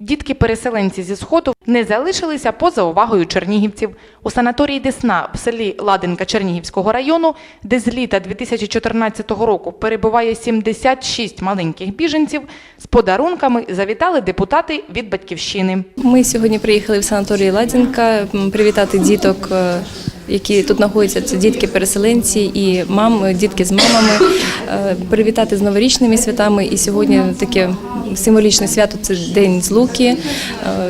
Дітки-переселенці зі сходу не залишилися поза увагою чернігівців. У санаторії Десна в селі Ладенка Чернігівського району, де з літа 2014 року перебуває 76 маленьких біженців, з подарунками завітали депутати від батьківщини. Ми сьогодні приїхали в санаторій Ладінка привітати діток, е, які тут знаходяться. Це дітки-переселенці і мам, дітки з мамами, е, привітати з новорічними святами. І сьогодні таке символічне свято це День злуки.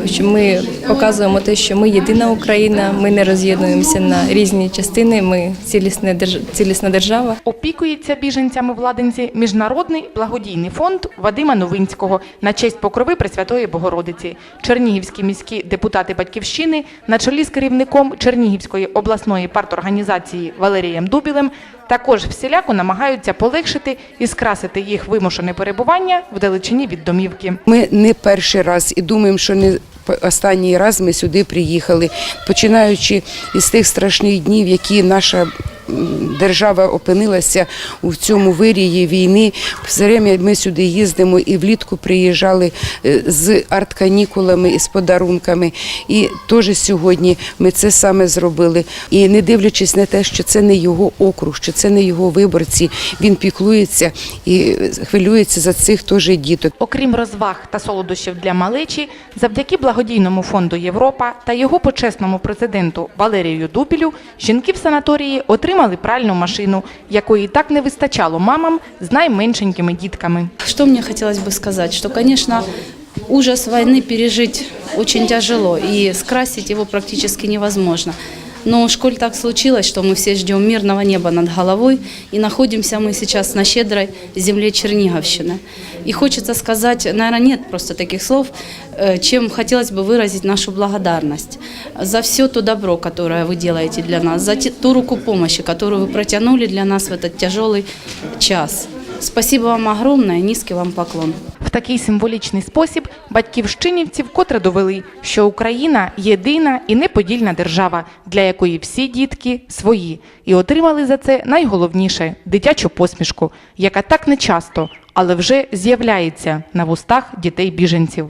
е, Що ми показуємо те, що ми єдина Україна, ми не роз'єднуємося на різні частини. Ми цілісна держ- цілісна держава. Опікується біженцями в Ладенці Міжнародний благодійний фонд Вадима Новинського на честь покрови Пресвятої Богородиці. Чернігівські міські депутати Батьківщини на чолі з керівником Чернігівської обласної парторганізації Валерієм Дубілем також всіляко намагаються полегшити і скрасити їх вимушене перебування в далечині від домівки. Ми не перший раз і думаємо, що не останній раз ми сюди приїхали, починаючи із тих страшних днів, які наша держава опинилася у цьому вирії війни. Все время ми сюди їздимо і влітку приїжджали е, з арт-канікулами і з подарунками. І теж сьогодні ми це саме зробили. І не дивлячись на те, що це не його округ, що це не його виборці, він піклується і хвилюється за цих теж діток. Окрім розваг та солодощів для малечі, завдяки благодійному фонду Європа та його почесному президенту Валерію Дубілю, жінки в санаторії отримали пральну машину, якої так не вистачало мамам з найменшенькими дітками. Що мені хотілося б сказати, що, конечно, ужас війни пережити очень тяжело і скрасити його практично невозможно. Но уж коль так случилось, что мы все ждем мирного неба над головой, и находимся мы сейчас на щедрой земле Черниговщины. И хочется сказать, наверное, нет просто таких слов, э, чем хотелось бы выразить нашу благодарность за все то добро, которое вы делаете для нас, за ту руку помощи, которую вы протянули для нас в этот тяжелый час. Спасибо вам огромное, низкий вам поклон. Такий символічний спосіб батьківщинівці вкотре довели, що Україна єдина і неподільна держава, для якої всі дітки свої, і отримали за це найголовніше дитячу посмішку, яка так не часто, але вже з'являється на вустах дітей біженців.